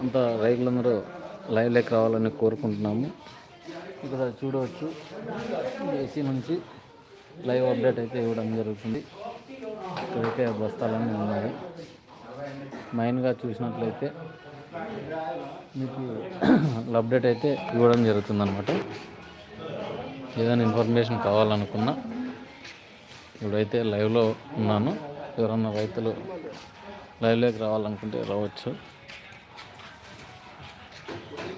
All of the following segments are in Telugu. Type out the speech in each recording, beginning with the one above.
అంతా రైతులందరూ లెక్క రావాలని కోరుకుంటున్నాము. ఇక్కడ చూడవచ్చు. ఏసీ నుంచి లైవ్ అప్డేట్ అయితే ఇవ్వడం జరుగుతుంది. ఇక్కడైతే బస్తాలన్నీ ఉన్నాయి. మెయిన్గా చూసినట్లయితే మీకు అప్డేట్ అయితే ఇవ్వడం జరుగుతుంది అనమాట ఏదైనా ఇన్ఫర్మేషన్ కావాలనుకున్నా ఇప్పుడైతే లైవ్లో ఉన్నాను. ఎవరన్నా రైతులు లైవ్లోకి రావాలనుకుంటే రావచ్చు.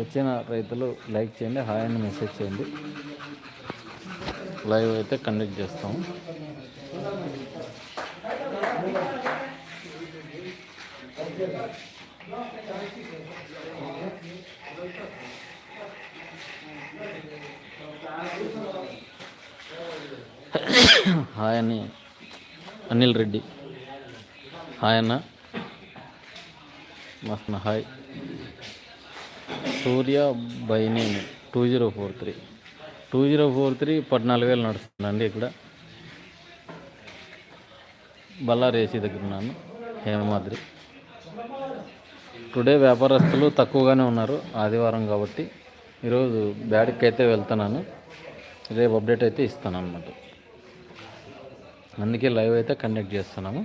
వచ్చిన రైతులు లైక్ చేయండి హాయ్ అని మెసేజ్ చేయండి. లైవ్ అయితే కండక్ట్ చేస్తాము హాయ్ అని అనిల్ రెడ్డి. హాయ్ అన్న. మస్తు hi. Surya బైనేమి two zero four three. Two zero four three పద్నాలుగు వేలు నడుస్తుందండి ఇక్కడ. బల్లారి ఏసీ దగ్గర ఉన్నాను హేమాద్రి. టుడే వ్యాపారస్తులు తక్కువగానే ఉన్నారు ఆదివారం కాబట్టి. ఈరోజు బ్యాడ్కి అయితే వెళ్తున్నాను రేపు అప్డేట్ అయితే ఇస్తాను అనమాట అందుకే లైవ్ అయితే కండక్ట్ చేస్తున్నాము.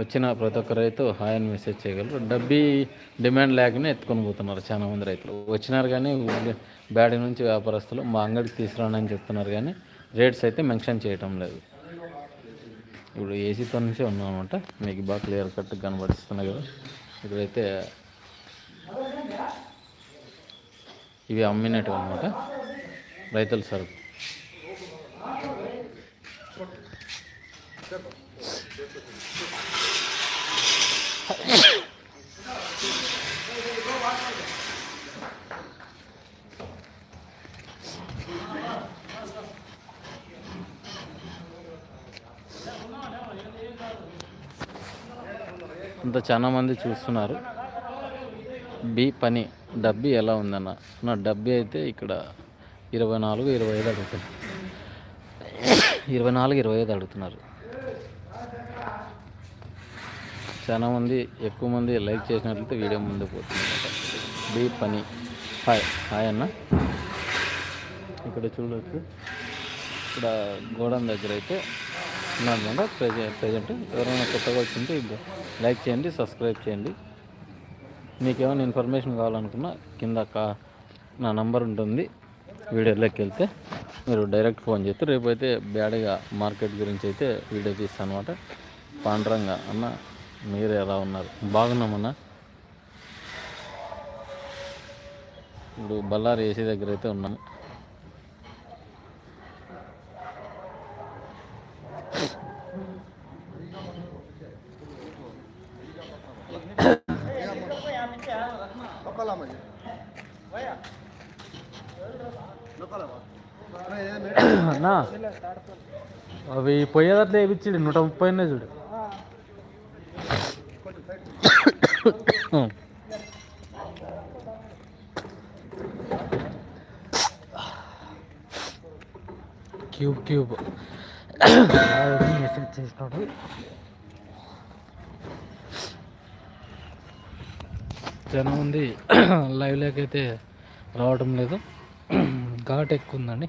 వచ్చిన ప్రతి ఒక్క రైతు హాయ్ అని మెసేజ్ చేయగలరు. డబ్బీ డిమాండ్ లేకనే ఎత్తుకొని పోతున్నారు చాలామంది రైతులు. వచ్చినారు కానీ బ్యాడీ నుంచి వ్యాపారస్తులు మా అంగడికి తీసుకురానని చెప్తున్నారు కానీ రేట్స్ అయితే మెన్షన్ చేయటం లేదు. ఇప్పుడు ఏసీతో నుంచే ఉన్నాం అనమాట మీకు బాగా క్లియర్ కట్ కనబడిస్తున్నాయి కదా. ఇప్పుడైతే ఇవి అమ్మినట్టు అనమాట రైతుల సరుకు. అంత చాలా మంది చూస్తున్నారు. బి పని డబ్బీ ఎలా ఉందన్న. నా డబ్బీ అయితే ఇక్కడ ఇరవై నాలుగు ఇరవై ఐదు అడుగుతున్నారు ఇరవై నాలుగు ఇరవై ఐదు అడుగుతున్నారు. చాలా మంది ఎక్కువ మంది లైక్ చేసినట్లయితే వీడియో ముందు పోతుంది. బి పని. హాయ్ హాయ్ అన్న. ఇక్కడ చూడవచ్చు ఇక్కడ గోడౌన్ దగ్గర అయితే ఉన్నదన్నమాట ప్రజెంట్ ప్రజెంట్ ఎవరైనా కొత్తగా వచ్చింటే లైక్ చేయండి సబ్స్క్రైబ్ చేయండి. మీకు ఏమైనా ఇన్ఫర్మేషన్ కావాలనుకున్నా కింద కా నా నంబర్ ఉంటుంది. వీడియోలోకి వెళ్తే మీరు డైరెక్ట్ ఫోన్ చేస్తే రేపు అయితే బ్యాడ్గా మార్కెట్ గురించి అయితే వీడియో తీస్తాను అనమాట పాండ్రంగా అన్న మీరు ఎలా ఉన్నారు? బాగున్నామన్నా ఇప్పుడు బళ్ళారి ఏసీ దగ్గర అయితే ఉన్నాము అన్నా అవి పోయేదట్లే వేయించాడు నూట ముప్పై ఉన్నాయి చూడు. Cube cube. మెసేజ్ చేసినాడు జనం ఉంది. లైవ్లోకి అయితే రావడం లేదు. ఘాట్ ఎక్కువ ఉందండి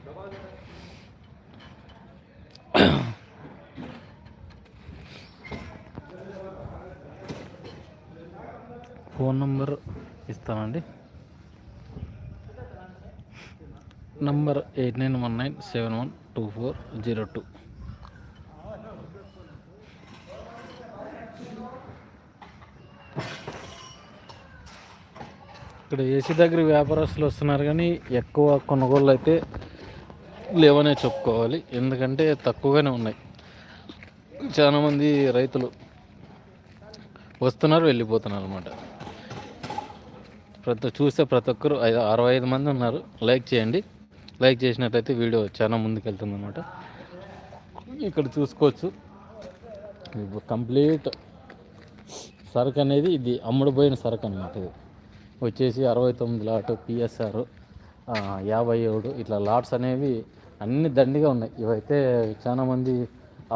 ఫోన్ నంబర్ ఇస్తానండి. Number eight nine one nine seven one two four zero two. ఇక్కడ ఏసీ దగ్గర వ్యాపారస్తులు వస్తున్నారు కానీ ఎక్కువ కొనుగోళ్ళు అయితే లేవనే చెప్పుకోవాలి. ఎందుకంటే తక్కువగానే ఉన్నాయి. చాలామంది రైతులు వస్తున్నారు వెళ్ళిపోతున్నారు అనమాట ప్రతి చూస్తే ప్రతి ఒక్కరు ఐదు అరవై ఐదు మంది ఉన్నారు. లైక్ చేయండి. లైక్ చేసినట్లయితే వీడియో చాలా ముందుకు వెళ్తుంది అనమాట ఇక్కడ చూసుకోవచ్చు. కంప్లీట్ సరుకు అనేది ఇది అమ్ముడుపోయిన సరుకు అనమాట ఇది. వచ్చేసి అరవై తొమ్మిది లాట్ పిఎస్ఆర్ యాభై ఏడు. ఇట్లా లాట్స్ అనేవి అన్ని దండిగా ఉన్నాయి. ఇవైతే చాలామంది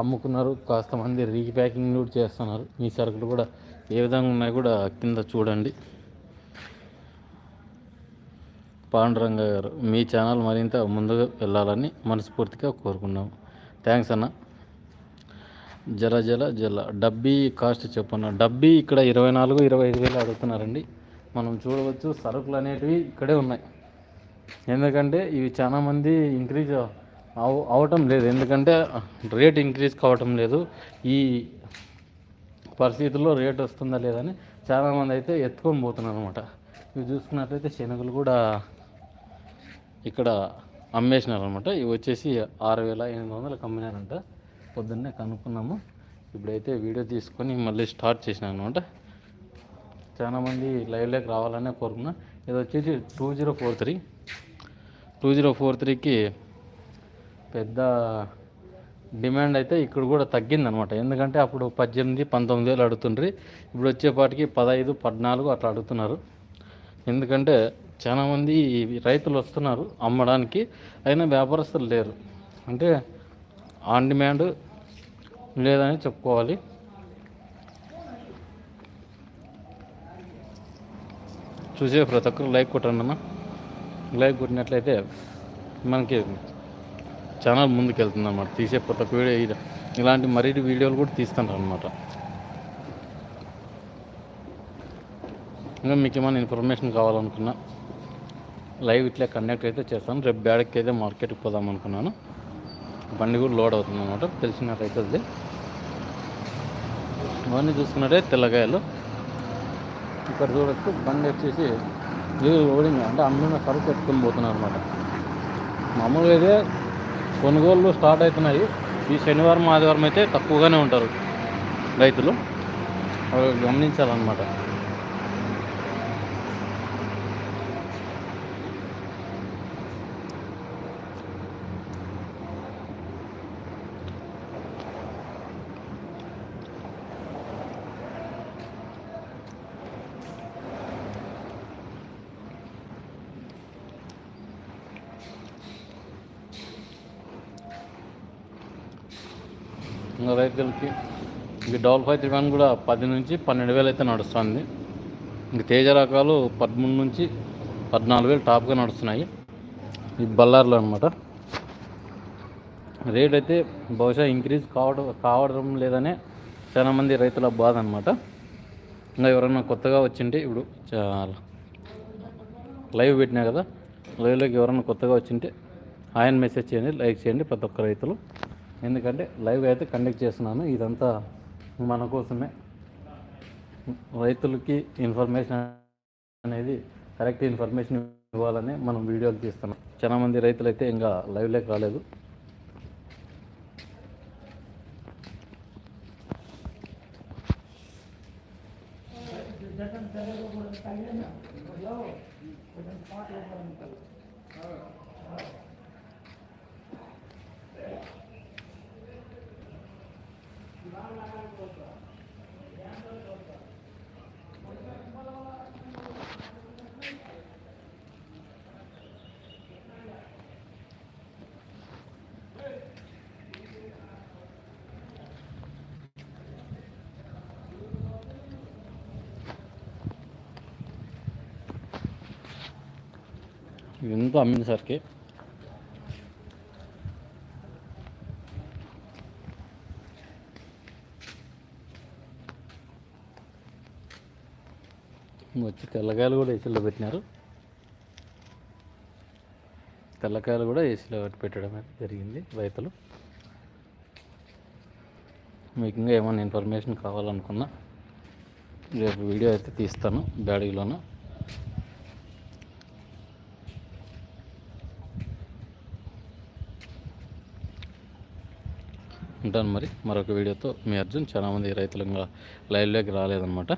అమ్ముకున్నారు. కాస్త మంది రీప్యాకింగ్ కూడా చేస్తున్నారు. మీ సరుకులు కూడా ఏ విధంగా ఉన్నాయి కూడా కింద చూడండి. పాండురంగ గారు మీ ఛానల్ మరింత ముందుకు వెళ్ళాలని మనస్ఫూర్తిగా కోరుకున్నాము థ్యాంక్స్ అన్న. జల జల జల. డబ్బీ కాస్ట్ చెప్పన్న డబ్బీ ఇక్కడ ఇరవై నాలుగు ఇరవై ఐదు వేలు అడుగుతున్నారండి. మనం చూడవచ్చు సరుకులు అనేటివి ఇక్కడే ఉన్నాయి. ఎందుకంటే ఇవి చాలా మంది ఇంక్రీజ్ అవ అవటం లేదు. ఎందుకంటే రేట్ ఇంక్రీజ్ కావటం లేదు. ఈ పరిస్థితుల్లో రేట్ వస్తుందా లేదని చాలామంది అయితే ఎత్తుకొని పోతున్నారు అనమాట ఇవి చూసుకున్నట్లయితే శనగలు కూడా ఇక్కడ అమ్మేసినారనమాట ఇవి వచ్చేసి ఆరు వేల ఎనిమిది వందలకు అమ్మినారంట పొద్దున్నే కనుక్కున్నాము. ఇప్పుడైతే వీడియో తీసుకొని మళ్ళీ స్టార్ట్ చేసినాను అనమాట చాలామంది లైవ్లోకి రావాలనే కోరుకున్నా. ఇది వచ్చేసి two zero four three. Two zero four త్రీకి పెద్ద డిమాండ్ అయితే ఇక్కడ కూడా తగ్గిందనమాట ఎందుకంటే అప్పుడు పద్దెనిమిది పంతొమ్మిది వేలు అడుగుతుండ్రి. ఇప్పుడు వచ్చేపాటికి పదహైదు పద్నాలుగు అట్లా అడుగుతున్నారు. ఎందుకంటే చాలామంది రైతులు వస్తున్నారు అమ్మడానికి అయినా వ్యాపారస్తులు లేరు. అంటే ఆన్ డిమాండ్ లేదని చెప్పుకోవాలి. చూసే ప్రతి ఒక్కరు లైక్ కొట్టండి అన్న. లైక్ కొట్టినట్లయితే మనకి ఛానల్ ముందుకెళ్తుంది అనమాట తీసే ప్రతి ఒక్క వీడియో ఇలాంటి మరీ వీడియోలు కూడా తీస్తాను అనమాట ఇంకా మీకు ఏమైనా ఇన్ఫర్మేషన్ కావాలనుకున్నా లైవ్ ఇట్లా కండక్ట్ అయితే చేస్తాను రేపు బ్యాడకి అయితే మార్కెట్కి పోదాం అనుకున్నాను. బండి కూడా లోడ్ అవుతుంది అనమాట తెలిసిన రైతులది ఇవన్నీ చూసుకున్నట్టే తెల్లగాయలు. ఇక్కడ చూడొచ్చు బండి వచ్చేసి ఇది లోడింగ్ అంటే అమ్మిన సరుకు ఎత్తుకొని పోతున్నారు అనమాట మామూలుగా అయితే కొనుగోళ్ళు స్టార్ట్ అవుతున్నాయి. ఈ శనివారం ఆదివారం అయితే తక్కువగానే ఉంటారు రైతులు. అవి గమనించాలన్నమాట. రైతులకి ఇంక డబల్ ఫైవ్ త్రీ వన్ కూడా పది నుంచి పన్నెండు వేలు అయితే నడుస్తుంది. ఇంక తేజ రకాలు పదమూడు నుంచి పద్నాలుగు వేలు టాప్గా నడుస్తున్నాయి. ఈ బల్లార్లో అనమాట రేట్ అయితే బహుశా ఇంక్రీజ్ కావడం కావడం లేదనే చాలామంది రైతుల బాధ అనమాట ఇంకా ఎవరైనా కొత్తగా వచ్చింటే ఇప్పుడు చాలా లైవ్ పెట్టినా కదా లైవ్లోకి ఎవరైనా కొత్తగా వచ్చింటే ఆయన మెసేజ్ చేయండి లైక్ చేయండి ప్రతి ఒక్క రైతులు. ఎందుకంటే లైవ్ అయితే కండక్ట్ చేస్తున్నాను. ఇదంతా మన కోసమే. రైతులకి ఇన్ఫర్మేషన్ అనేది కరెక్ట్ ఇన్ఫర్మేషన్ ఇవ్వాలని మనం వీడియోలు తీస్తున్నాం. చాలామంది రైతులు అయితే ఇంకా లైవ్లోకి రాలేదు. 윤도 안 민사할게. వచ్చి తెల్లకాయలు కూడా ఏసీలో పెట్టినారు. తెల్లకాయలు కూడా ఏసీలో పెట్టడం అయితే జరిగింది రైతులు. మీకు ఇంకా ఏమైనా ఇన్ఫర్మేషన్ కావాలనుకున్నా రేపు వీడియో అయితే తీస్తాను బ్యాడీలోన. ఉంటాను మరి మరొక వీడియోతో. మీ అర్జున్ చాలామంది రైతులు ఇంకా లైవ్లోకి రాలేదన్నమాట.